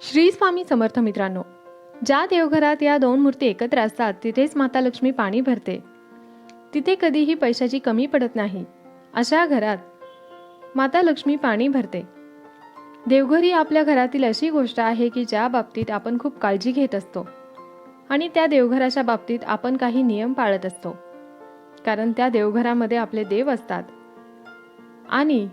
श्री स्वामी समर्थ मित्रांनो ज्या देवघरात या दोन मूर्ती एकत्र असतात तिथेच माता लक्ष्मी पाणी भरते. तिथे कधीही पैशाची कमी पडत नाही. अशा घरात माता लक्ष्मी पाणी भरते. देवघर ही आपल्या घरातील अशी गोष्ट आहे की ज्या बाबतीत आपण खूप काळजी घेत असतो आणि त्या देवघराच्या बाबतीत आपण काही नियम पाळत असतो. कारण त्या देवघरामध्ये आपले देव असतात आणि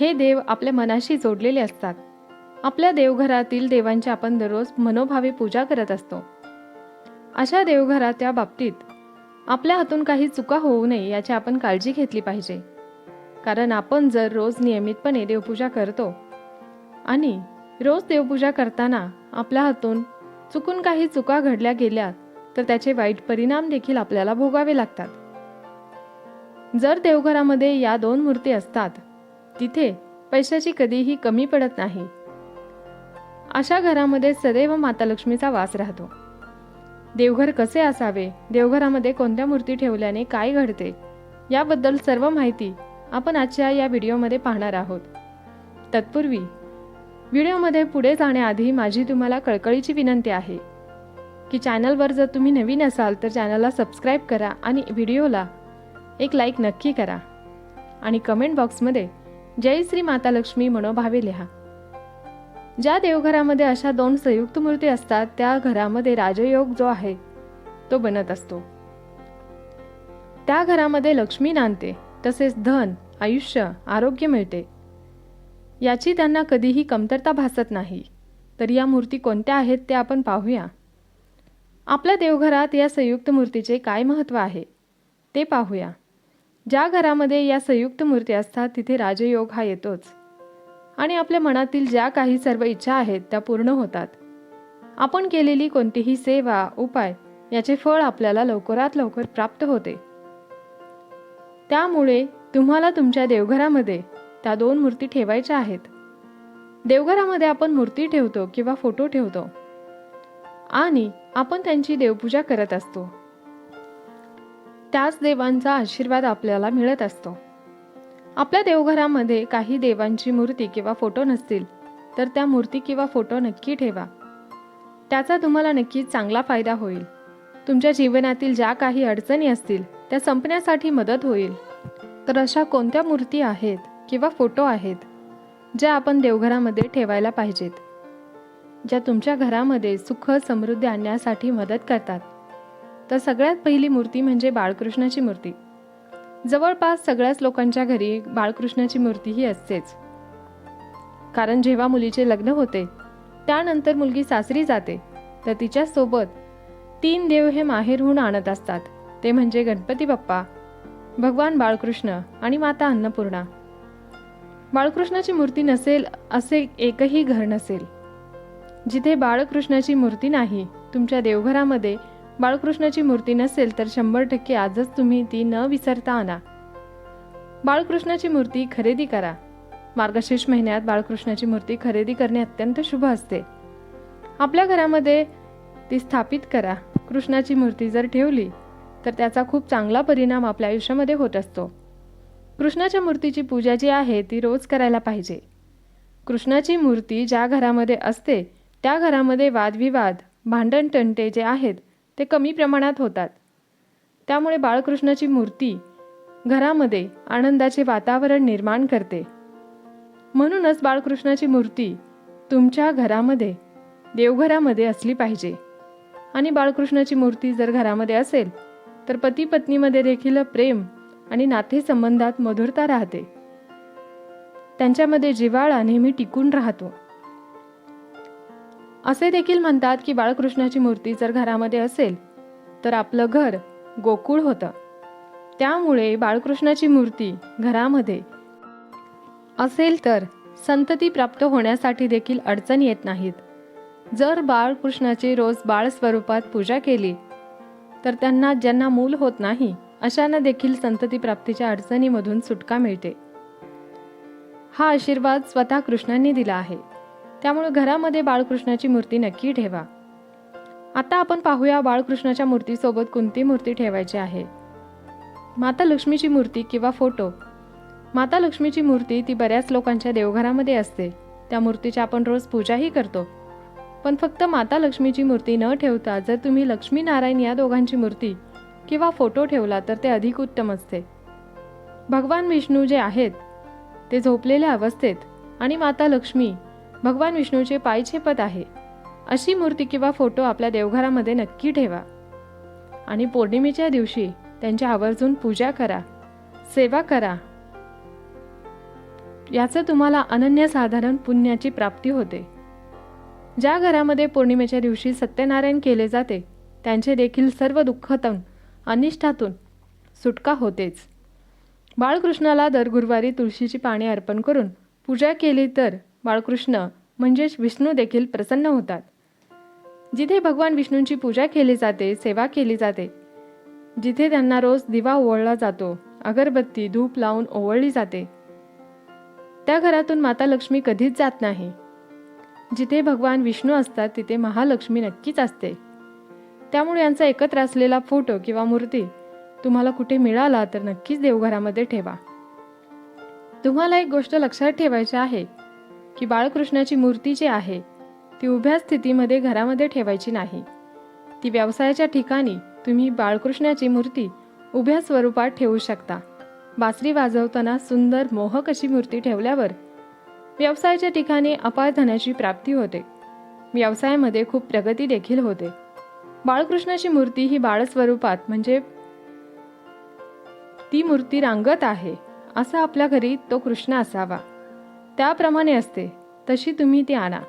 हे देव आपल्या मनाशी जोडलेले असतात. आपल्या देवघरातील देवांची आपण दररोज मनोभावे पूजा करत असतो. अशा देवघराच्या बाबतीत आपल्या हातून काही चुका होऊ नये याची आपण काळजी घेतली पाहिजे. कारण आपण जर रोज नियमितपणे देवपूजा करतो आणि रोज देवपूजा करताना आपल्या हातून चुकून काही चुका घडल्या गेल्या तर त्याचे वाईट परिणाम देखील आपल्याला भोगावे लागतात. जर देवघरामध्ये या दोन मूर्ती असतात तिथे पैशाची कधीही कमी पडत नाही. अशा घरामध्ये सदैव माता लक्ष्मीचा वास राहतो. देवघर कसे असावे देवघरामध्ये कोणत्या मूर्ती ठेवल्याने काय घडते याबद्दल सर्व माहिती आपण आजच्या या व्हिडिओमध्ये पाहणार आहोत. तत्पूर्वी व्हिडिओमध्ये पुढे जाण्याआधी माझी तुम्हाला कळकळीची विनंती आहे की चॅनलवर जर तुम्ही नवीन असाल तर चॅनलला सबस्क्राईब करा आणि व्हिडिओला एक लाईक नक्की करा. आणि कमेंट बॉक्समध्ये जय श्री माता लक्ष्मी मनोभावे लिहा. ज्या देवघरामध्ये अशा दोन संयुक्त मूर्ती असतात त्या घरामध्ये राजयोग जो आहे तो बनत असतो. त्या घरामध्ये लक्ष्मी नांदते तसेच धन आयुष्य आरोग्य मिळते. याची त्यांना कधीही कमतरता भासत नाही. तर या मूर्ती कोणत्या आहेत ते आपण पाहूया. आपल्या देवघरात या संयुक्त मूर्तीचे काय महत्त्व आहे ते पाहूया. ज्या घरामध्ये या संयुक्त मूर्ती असतात तिथे राजयोग हा येतोच. आणि आपल्या मनातील ज्या काही सर्व इच्छा आहेत त्या पूर्ण होतात. आपण केलेली कोणतीही सेवा उपाय याचे फळ आपल्याला लवकरात लवकर प्राप्त होते. त्यामुळे तुम्हाला तुमच्या देवघरामध्ये त्या दोन मूर्ती ठेवायच्या आहेत. देवघरामध्ये आपण मूर्ती ठेवतो किंवा फोटो ठेवतो. आणि आपण त्यांची देवपूजा करत असतो. त्याच देवांचा आशीर्वाद आपल्याला मिळत असतो. आपल्या देवघरामध्ये काही देवांची मूर्ती किंवा फोटो नसतील तर त्या मूर्ती किंवा फोटो नक्की ठेवा. त्याचा तुम्हाला नक्की चांगला फायदा होईल. तुमच्या जीवनातील ज्या काही अडचणी असतील त्या संपण्यासाठी मदत होईल. तर अशा कोणत्या मूर्ती आहेत किंवा फोटो आहेत ज्या आपण देवघरामध्ये ठेवायला पाहिजेत? ज्या तुमच्या घरामध्ये सुख समृद्धी आणण्यासाठी मदत करतात. तर सगळ्यात पहिली मूर्ती म्हणजे बाळकृष्णाची मूर्ती. जवळपास सगळ्याच लोकांच्या घरी बाळकृष्णाची मूर्ती ही असतेच. कारण जेव्हा मुलीचे लग्न होते त्यानंतर मुलगी सासरी जाते तर तिच्यासोबत तीन देव हे माहेरहून आणत असतात. ते म्हणजे गणपती बाप्पा भगवान बाळकृष्ण आणि माता अन्नपूर्णा. बाळकृष्णाची मूर्ती नसेल असे एकही घर नसेल. जिथे बाळकृष्णाची मूर्ती नाही तुमच्या देवघरामध्ये बाळकृष्णाची मूर्ती नसेल तर शंभर टक्के आजच तुम्ही ती न विसरता आणा. बाळकृष्णाची मूर्ती खरेदी करा. मार्गशीर्ष महिन्यात बाळकृष्णाची मूर्ती खरेदी करणे अत्यंत शुभ असते. आपल्या घरामध्ये ती स्थापित करा. कृष्णाची मूर्ती जर ठेवली तर त्याचा खूप चांगला परिणाम आपल्या आयुष्यामध्ये होत असतो. कृष्णाच्या मूर्तीची पूजा जी आहे ती रोज करायला पाहिजे. कृष्णाची मूर्ती ज्या घरामध्ये असते त्या घरामध्ये वादविवाद भांडण टंटे जे आहेत ते कमी प्रमाणात होतात. त्यामुळे बाळकृष्णाची मूर्ती घरामध्ये आनंदाचे वातावरण निर्माण करते. म्हणूनच बाळकृष्णाची मूर्ती तुमच्या घरामध्ये देवघरामध्ये असली पाहिजे. आणि बाळकृष्णाची मूर्ती जर घरामध्ये असेल तर पती पत्नीमध्ये देखील प्रेम आणि नातेसंबंधात मधुरता राहते. त्यांच्यामध्ये जिव्हाळा नेहमी टिकून राहतो. असे देखील म्हणतात की बाळकृष्णाची मूर्ती जर घरामध्ये असेल तर आपलं घर गोकुळ होतं. त्यामुळे बाळकृष्णाची मूर्ती घरामध्ये असेल तर संतती प्राप्त होण्यासाठी देखील अडचण येत नाहीत. जर बाळकृष्णाची रोज बाळ स्वरूपात पूजा केली तर त्यांना ज्यांना मूल होत नाही अशांना देखील संतती प्राप्तीच्या अडचणीमधून सुटका मिळते. हा आशीर्वाद स्वतः कृष्णांनी दिला आहे. त्यामुळे घरामध्ये बाळकृष्णाची मूर्ती नक्की ठेवा. आता आपण पाहूया बाळकृष्णाच्या मूर्तीसोबत कोणती मूर्ती ठेवायची आहे. माता लक्ष्मीची मूर्ती किंवा फोटो. माता लक्ष्मीची मूर्ती ती बऱ्याच लोकांच्या देवघरामध्ये असते. त्या मूर्तीची आपण रोज पूजाही करतो. पण फक्त माता लक्ष्मीची मूर्ती न ठेवता जर तुम्ही लक्ष्मी नारायण या दोघांची मूर्ती किंवा फोटो ठेवला तर ते अधिक उत्तम असते. भगवान विष्णू जे आहेत ते झोपलेल्या अवस्थेत आणि माता लक्ष्मी भगवान विष्णूचे पाय छेपत आहे. अशी मूर्ती किंवा फोटो आपल्या देवघरामध्ये नक्की ठेवा. आणि पौर्णिमेच्या दिवशी त्यांच्या आवर्जून पूजा करा. सेवा करा. याचं तुम्हाला अनन्यसाधारण पुण्याची प्राप्ती होते. ज्या घरामध्ये पौर्णिमेच्या दिवशी सत्यनारायण केले जाते त्यांचे देखील सर्व दुःखातून अनिष्ठातून सुटका होतेच. बाळकृष्णाला दर गुरुवारी तुळशीची पाने अर्पण करून पूजा केली तर बाळकृष्ण म्हणजेच विष्णू देखील प्रसन्न होतात. जिथे भगवान विष्णूंची पूजा केली जाते सेवा केली जाते जिथे त्यांना रोज दिवा ओवळला जातो अगरबत्ती धूप लावून ओवळली जाते. त्या घरातून माता लक्ष्मी कधीच जात नाही. जिथे भगवान विष्णू असतात तिथे महालक्ष्मी नक्कीच असते. त्यामुळे यांचा एकत्र असलेला फोटो किंवा मूर्ती तुम्हाला कुठे मिळाला तर नक्कीच देवघरामध्ये ठेवा. तुम्हाला एक गोष्ट लक्षात ठेवायची आहे की बाळकृष्णाची मूर्ती जी आहे ती उभ्या स्थितीमध्ये घरामध्ये ठेवायची नाही. ती व्यवसायाच्या ठिकाणी तुम्ही बाळकृष्णाची मूर्ती उभ्या स्वरूपात ठेवू शकता. बासरी वाजवताना सुंदर मोहक अशी मूर्ती ठेवल्यावर व्यवसायाच्या ठिकाणी अपार धनाची प्राप्ती होते. व्यवसायामध्ये खूप प्रगती देखील होते. बाळकृष्णाची मूर्ती ही बाळस्वरूपात म्हणजे ती मूर्ती रांगत आहे असा आपल्या घरी तो कृष्ण असावा. त्याप्रमाणे असते तशी तुम्ही ती आणा.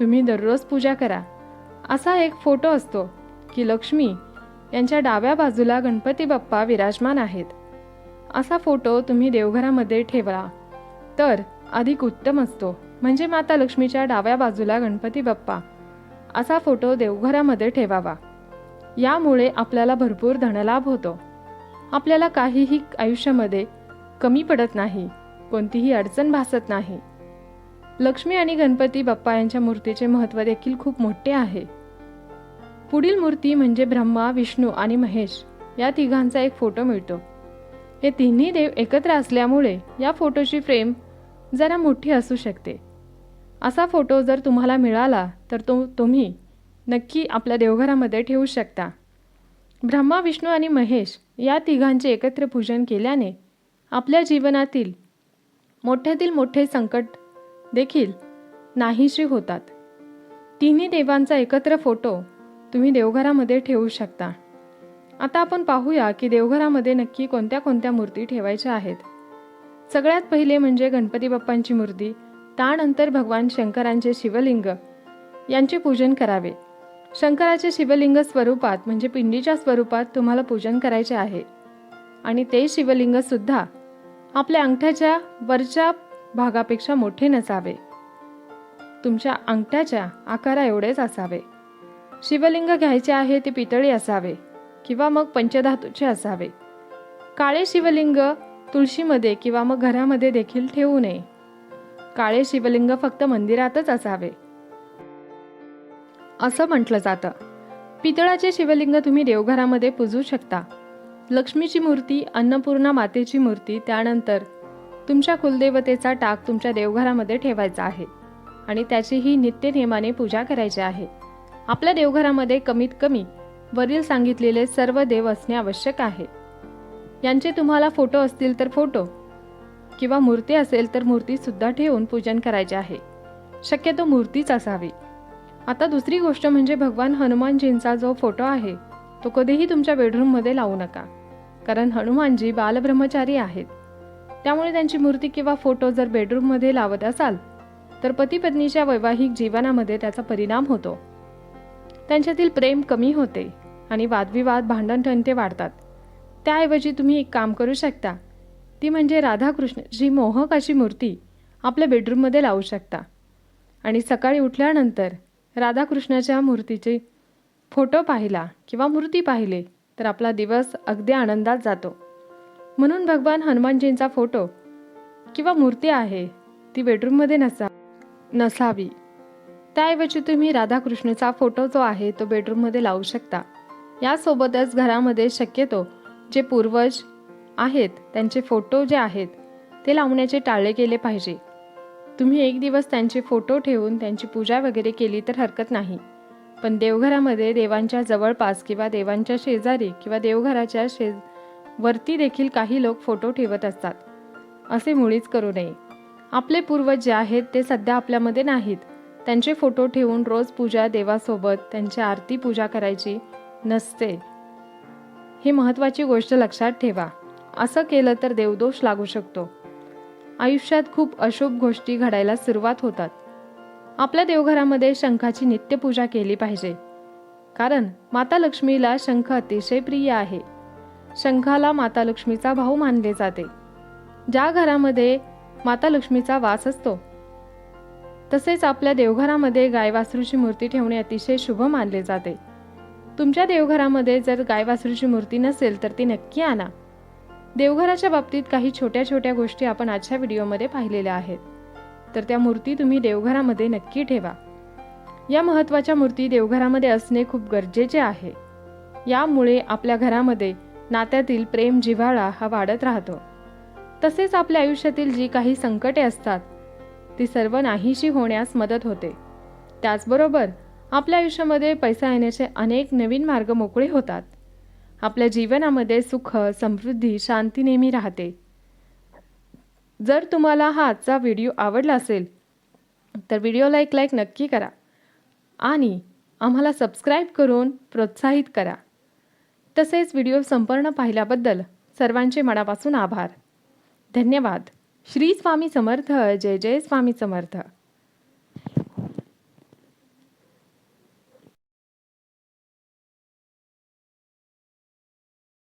तुम्ही दररोज पूजा करा. असा एक फोटो असतो की लक्ष्मी यांच्या डाव्या बाजूला गणपती बाप्पा विराजमान आहेत. असा फोटो तुम्ही देवघरामध्ये ठेवला तर अधिक उत्तम असतो. म्हणजे माता लक्ष्मीच्या डाव्या बाजूला गणपती बाप्पा. असा फोटो देवघरामध्ये ठेवावा. यामुळे आपल्याला भरपूर धनलाभ होतो. आपल्याला काहीही आयुष्यामध्ये कमी पडत नाही. कोणतीही अडचण भासत नाही. लक्ष्मी आणि गणपती बाप्पा यांच्या मूर्तीचे महत्त्व देखील खूप मोठे आहे. पुढील मूर्ती म्हणजे ब्रह्मा विष्णू आणि महेश या तिघांचा एक फोटो मिळतो. हे तिन्ही देव एकत्र असल्यामुळे या फोटोची फ्रेम जरा मोठी असू शकते. असा फोटो जर तुम्हाला मिळाला तर तो तुम्ही नक्की आपल्या देवघरामध्ये ठेवू शकता. ब्रह्मा विष्णू आणि महेश या तिघांचे एकत्र पूजन केल्याने आपल्या जीवनातील मोठ्यातील मोठे संकट देखील नाहीशी होतात. तिन्ही देवांचा एकत्र फोटो तुम्ही देवघरामध्ये ठेवू शकता. आता आपण पाहूया की देवघरामध्ये नक्की कोणत्या कोणत्या मूर्ती ठेवायच्या आहेत. सगळ्यात पहिले म्हणजे गणपती बाप्पांची मूर्ती त्यानंतर भगवान शंकरांचे शिवलिंग यांचे पूजन करावे. शंकराचे शिवलिंग स्वरूपात म्हणजे पिंडीच्या स्वरूपात तुम्हाला पूजन करायचे आहे. आणि ते शिवलिंगसुद्धा आपल्या अंगठ्याच्या वरच्या भागापेक्षा मोठे नसावे. तुमच्या अंगठ्याच्या आकारा एवढेच असावे. शिवलिंग घ्यायचे आहे ते पितळी असावे किंवा मग पंचधातूचे असावे. काळे शिवलिंग तुळशीमध्ये किंवा मग घरामध्ये देखील ठेवू नये. काळे शिवलिंग फक्त मंदिरातच असावे. असं म्हटलं जातं. पितळाचे शिवलिंग तुम्ही देवघरामध्ये पूजू शकता. लक्ष्मीची मूर्ती अन्नपूर्णा मातेची मूर्ती त्यानंतर तुमच्या कुलदेवतेचा टाक तुमच्या देवघरामध्ये ठेवायचा आहे आणि त्याचीही नित्य नियमाने पूजा करायची आहे. आपल्या देवघरामध्ये कमीत कमी वरील सांगितलेले सर्व देव असणे आवश्यक आहे. यांचे तुम्हाला फोटो असतील तर फोटो किंवा मूर्ती असेल तर मूर्तीसुद्धा ठेवून पूजन करायचे आहे. शक्यतो मूर्तीच असावी. आता दुसरी गोष्ट म्हणजे भगवान हनुमानजींचा जो फोटो आहे तो कधीही तुमच्या बेडरूममध्ये लावू नका. कारण हनुमानजी बालब्रह्मचारी आहेत. त्यामुळे त्यांची मूर्ती किंवा फोटो जर बेडरूममध्ये लावत असाल तर पती पत्नीच्या वैवाहिक जीवनामध्ये त्याचा परिणाम होतो. त्यांच्यातील प्रेम कमी होते आणि वादविवाद भांडणटंटे वाढतात. त्याऐवजी तुम्ही एक काम करू शकता. ती म्हणजे राधाकृष्णची मोहक अशी मूर्ती आपल्या बेडरूममध्ये लावू शकता. आणि सकाळी उठल्यानंतर राधाकृष्णाच्या मूर्तीचे फोटो पाहिला किंवा मूर्ती पाहिले तर आपला दिवस अगदी आनंदात जातो. म्हणून भगवान हनुमानजींचा फोटो किंवा मूर्ती आहे ती बेडरूममध्ये नसा नसावी. त्याऐवजी तुम्ही राधाकृष्णचा फोटो जो आहे तो बेडरूममध्ये लावू शकता. यासोबतच घरामध्ये शक्यतो जे पूर्वज आहेत त्यांचे फोटो जे आहेत ते लावण्याचे टाळले गेले पाहिजे. तुम्ही एक दिवस त्यांचे फोटो ठेवून त्यांची पूजा वगैरे केली तर हरकत नाही. पण देवघरामध्ये देवांच्या जवळपास किंवा देवांच्या शेजारी किंवा देवघराच्या शेज वरती देखील काही लोक फोटो ठेवत असतात. असे मुळीच करू नये. आपले पूर्वज जे आहेत ते सध्या आपल्यामध्ये नाहीत. त्यांचे फोटो ठेवून रोज पूजा देवासोबत त्यांची आरती पूजा करायची नसते. ही महत्त्वाची गोष्ट लक्षात ठेवा. असं केलं तर देवदोष लागू शकतो. आयुष्यात खूप अशुभ गोष्टी घडायला सुरुवात होतात. आपल्या देवघरामध्ये शंखाची नित्यपूजा केली पाहिजे. कारण माता लक्ष्मीला शंख अतिशय प्रिय आहे. शंखाला माता लक्ष्मीचा भाऊ मानले जाते. ज्या घरामध्ये माता लक्ष्मीचा वास असतो तसेच आपल्या देवघरामध्ये गाय वासरूची मूर्ती ठेवणे अतिशय शुभ मानले जाते. तुमच्या देवघरामध्ये जर गाय वासरूची मूर्ती नसेल तर ती नक्की आणा. देवघराच्या बाबतीत काही छोट्या छोट्या गोष्टी आपण आजच्या व्हिडिओमध्ये पाहिलेल्या आहेत. तर त्या मूर्ती तुम्ही देवघरामध्ये नक्की ठेवा. या महत्त्वाच्या मूर्ती देवघरामध्ये असणे खूप गरजेचे आहे. यामुळे आपल्या घरामध्ये नात्यातील प्रेम जिव्हाळा हा वाढत राहतो. तसेच आपल्या आयुष्यातील जी काही संकटे असतात ती सर्व नाहीशी होण्यास मदत होते. त्याचबरोबर आपल्या आयुष्यामध्ये पैसा येण्याचे अनेक नवीन मार्ग मोकळे होतात. आपल्या जीवनामध्ये सुख समृद्धी शांती नेहमी राहते. जर तुम्हाला हा आजचा व्हिडिओ आवडला असेल तर व्हिडिओला एक लाईक नक्की करा आणि आम्हाला सबस्क्राईब करून प्रोत्साहित करा. तसेच व्हिडिओ संपूर्ण पाहिल्याबद्दल सर्वांचे मनापासून आभार. धन्यवाद. श्री स्वामी समर्थ. जय जय स्वामी समर्थ.